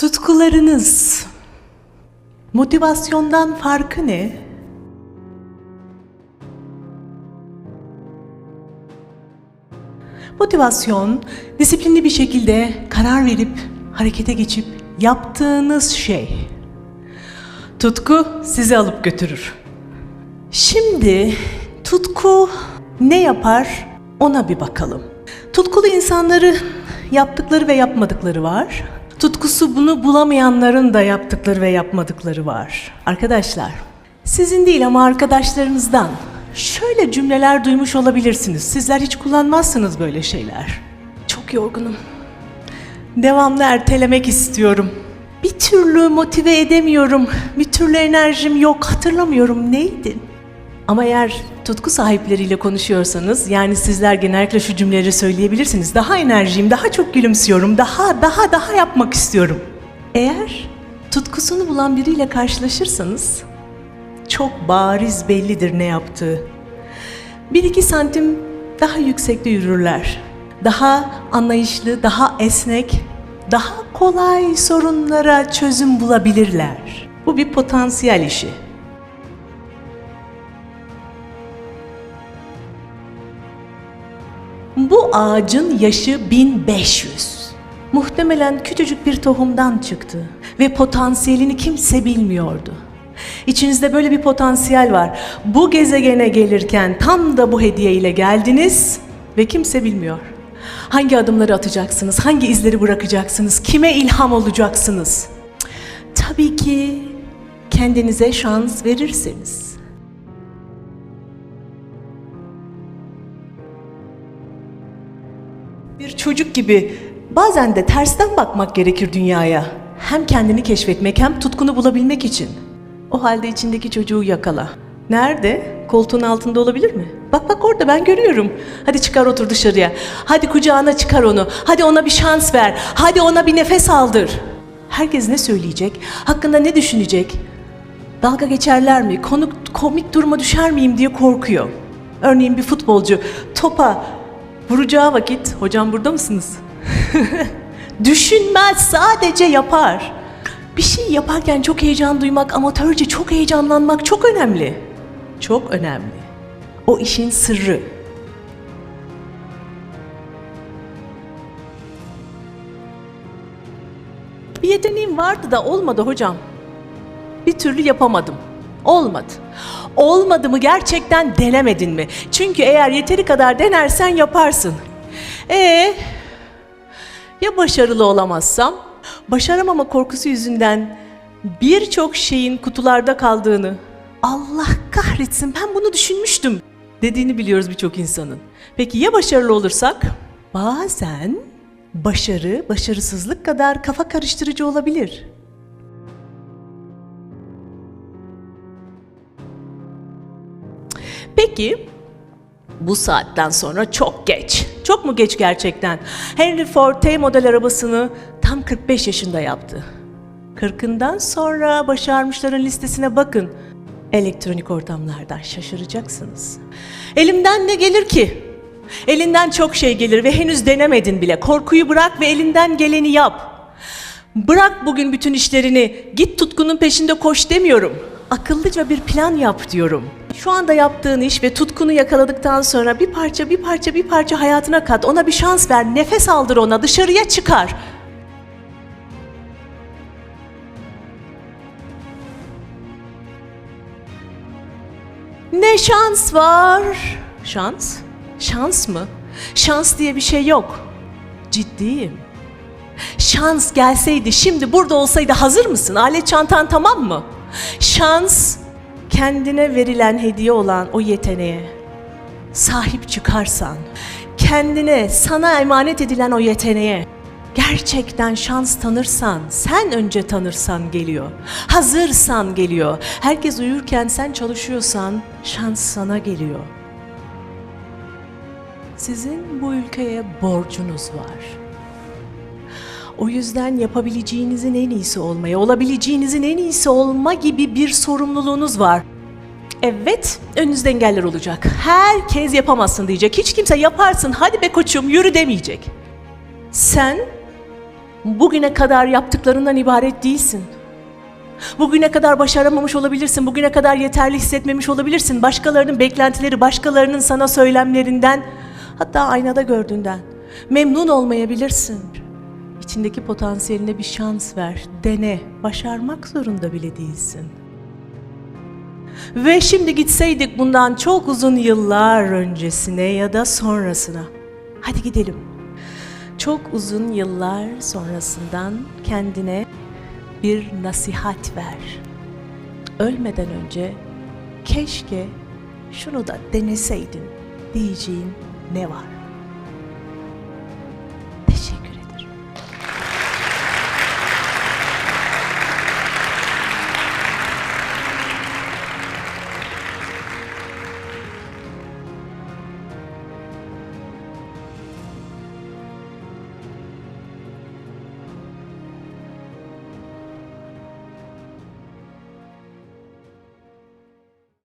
Tutkularınız motivasyondan farkı ne? Motivasyon, disiplinli bir şekilde karar verip harekete geçip yaptığınız şey. Tutku sizi alıp götürür. Şimdi tutku ne yapar ona bir bakalım. Tutkulu insanları yaptıkları ve yapmadıkları var. Tutkusu bunu bulamayanların da yaptıkları ve yapmadıkları var. Arkadaşlar, sizin değil ama arkadaşlarınızdan şöyle cümleler duymuş olabilirsiniz. Sizler hiç kullanmazsınız böyle şeyler. Çok yorgunum. Devamlı ertelemek istiyorum. Bir türlü motive edemiyorum. Bir türlü enerjim yok. Hatırlamıyorum neydi? Ama eğer tutku sahipleriyle konuşuyorsanız, yani sizler genellikle şu cümleleri söyleyebilirsiniz. Daha enerjiyim, daha çok gülümsüyorum, daha daha daha yapmak istiyorum. Eğer tutkusunu bulan biriyle karşılaşırsanız, çok bariz bellidir ne yaptığı. Bir iki santim daha yüksekte yürürler. Daha anlayışlı, daha esnek, daha kolay sorunlara çözüm bulabilirler. Bu bir potansiyel işi. Bu ağacın yaşı 1500. Muhtemelen küçücük bir tohumdan çıktı ve potansiyelini kimse bilmiyordu. İçinizde böyle bir potansiyel var. Bu gezegene gelirken tam da bu hediye ile geldiniz ve kimse bilmiyor. Hangi adımları atacaksınız? Hangi izleri bırakacaksınız? Kime ilham olacaksınız? Tabii ki kendinize şans verirseniz. Bir çocuk gibi bazen de tersten bakmak gerekir dünyaya. Hem kendini keşfetmek hem tutkunu bulabilmek için. O halde içindeki çocuğu yakala. Nerede? Koltuğun altında olabilir mi? Bak bak orada ben görüyorum. Hadi çıkar otur dışarıya. Hadi kucağına çıkar onu. Hadi ona bir şans ver. Hadi ona bir nefes aldır. Herkes ne söyleyecek? Hakkında ne düşünecek? Dalga geçerler mi? Konuk, komik duruma düşer miyim diye korkuyor. Örneğin bir futbolcu topa vuracağı vakit, hocam burada mısınız? Düşünmez, sadece yapar. Bir şey yaparken çok heyecan duymak, amatörce çok heyecanlanmak çok önemli. Çok önemli. O işin sırrı. Bir yeteneğim vardı da olmadı hocam. Bir türlü yapamadım. Olmadı. Olmadı mı gerçekten denemedin mi? Çünkü eğer yeteri kadar denersen yaparsın. Ee, ya başarılı olamazsam? Başaramama korkusu yüzünden birçok şeyin kutularda kaldığını, Allah kahretsin ben bunu düşünmüştüm dediğini biliyoruz birçok insanın. Peki ya başarılı olursak? Bazen başarı, başarısızlık kadar kafa karıştırıcı olabilir. Peki bu saatten sonra çok geç. Çok mu geç gerçekten? Henry Ford T model arabasını tam 45 yaşında yaptı. 40'ından sonra başarmışların listesine bakın. Elektronik ortamlardan şaşıracaksınız. Elimden ne gelir ki? Elinden çok şey gelir ve henüz denemedin bile. Korkuyu bırak ve elinden geleni yap. Bırak bugün bütün işlerini, git tutkunun peşinde koş demiyorum. Akıllıca bir plan yap diyorum. Şu anda yaptığın iş ve tutkunu yakaladıktan sonra bir parça bir parça bir parça hayatına kat. Ona bir şans ver, nefes aldır ona, dışarıya çıkar. Ne şans var? Şans? Şans mı? Şans diye bir şey yok. Ciddiyim. Şans gelseydi, şimdi burada olsaydı hazır mısın? Alet çantan tamam mı? Şans kendine verilen hediye olan o yeteneğe sahip çıkarsan, kendine sana emanet edilen o yeteneğe gerçekten şans tanırsan, sen önce tanırsan geliyor. Hazırsan geliyor. Herkes uyurken sen çalışıyorsan şans sana geliyor. Sizin bu ülkeye borcunuz var. O yüzden yapabileceğinizin en iyisi olmaya, olabileceğinizin en iyisi olma gibi bir sorumluluğunuz var. Evet, önünüzde engeller olacak. Herkes yapamazsın diyecek. Hiç kimse yaparsın, hadi be koçum yürü demeyecek. Sen Bugüne kadar yaptıklarından ibaret değilsin. Bugüne kadar başaramamış olabilirsin, bugüne kadar yeterli hissetmemiş olabilirsin. Başkalarının beklentileri, başkalarının sana söylemlerinden, hatta aynada gördüğünden memnun olmayabilirsin. İçindeki potansiyeline bir şans ver, dene, başarmak zorunda bile değilsin. Ve şimdi gitseydik bundan çok uzun yıllar öncesine ya da sonrasına. Hadi gidelim. Çok uzun yıllar sonrasından kendine bir nasihat ver. Ölmeden önce keşke şunu da deneseydin diyeceğin ne var?